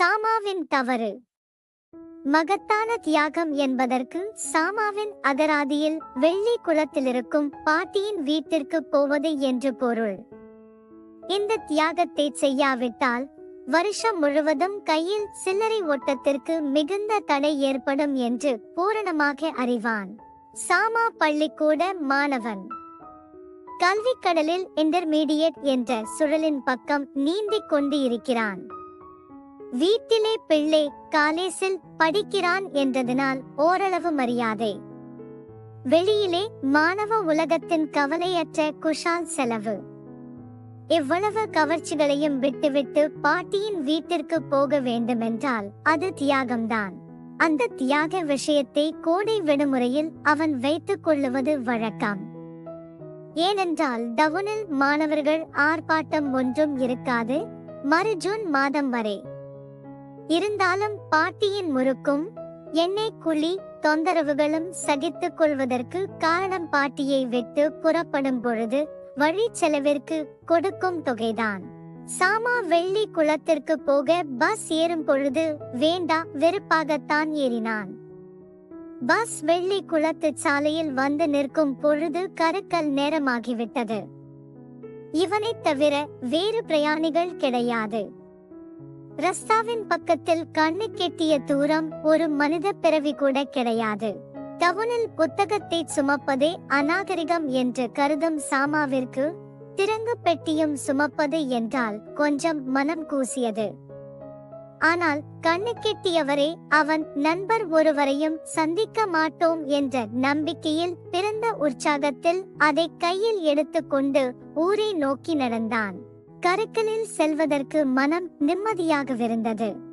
சாமாவின் தவறு. மகத்தான தியாகம் என்பதற்கு சாமாவின் அகராதியில் வெள்ளி குளத்திலிருக்கும் பாட்டியின் வீட்டிற்கு போவது என்று பொருள். இந்த தியாகத்தை செய்யாவிட்டால் வருஷம் முழுவதும் கையில் சில்லறை ஓட்டத்திற்கு மிகுந்த தடை ஏற்படும் என்று பூரணமாக அறிவான். சாமா பள்ளிக்கூட மாணவன். கல்விக் கடலில் இன்டர்மீடியட் என்ற சுழலின் பக்கம் நீந்திக் கொண்டு இருக்கிறான் வீட்டிலே பிள்ளை காலேசில் படிக்கிறான் என்றதனால் ஓரளவு மரியாதை. வெளியிலே மாணவ உலகத்தின் கவலையற்ற குஷால் செலவு. இவ்வளவு கவர்ச்சிகளையும் விட்டுவிட்டு பாட்டியின் வீட்டிற்கு போக வேண்டுமென்றால் அது தியாகம்தான். அந்த தியாக விஷயத்தை கோடை விடுமுறையில் அவன் வைத்துக் கொள்ளுவது வழக்கம். ஏனென்றால் டவுனில் மாணவர்கள் ஆர்ப்பாட்டம் ஒன்றும் இருக்காது மறு ஜூன் மாதம் வரை. இருந்தாலும் பாட்டியின் முறுக்கும் எண்ணெய் குழி தொந்தரவுகளும் சகித்துக் கொள்வதற்கு காரணம் பாட்டியை விட்டு புறப்படும் பொழுது வழி செலவிற்கு கொடுக்கும் தொகைதான். சாமா வெள்ளி குளத்திற்கு போக பஸ் ஏறும் பொழுது வேண்டா வெறுப்பாகத்தான் ஏறினான். பஸ் வெள்ளி குளத்து சாலையில் வந்து நிற்கும் பொழுது கருக்கல் நேரமாகிவிட்டது. இவனைத் தவிர வேறு பிரயாணிகள் கிடையாது. ரஸ்தாவின் பக்கத்தில் கண்ணு கெட்டிய தூரம் ஒரு மனித பிறவி கூட கிடையாது. டவுனில் புத்தகத்தை சுமப்பதே அநாகரிகம் என்று கருதும் சாமாவிற்கு திறங்கு பெட்டியும் சுமப்பது என்றால் கொஞ்சம் மனம் கூசியது. ஆனால் கண்ணு கெட்டியவரே அவன் நண்பர் ஒருவரையும் சந்திக்க மாட்டோம் என்ற நம்பிக்கையில் பிறந்த உற்சாகத்தில் அதை கையில் எடுத்துக்கொண்டு ஊரை நோக்கி நடந்தான். கருக்கலில் செல்வதற்கு மனம் நிம்மதியாகவிருந்தது.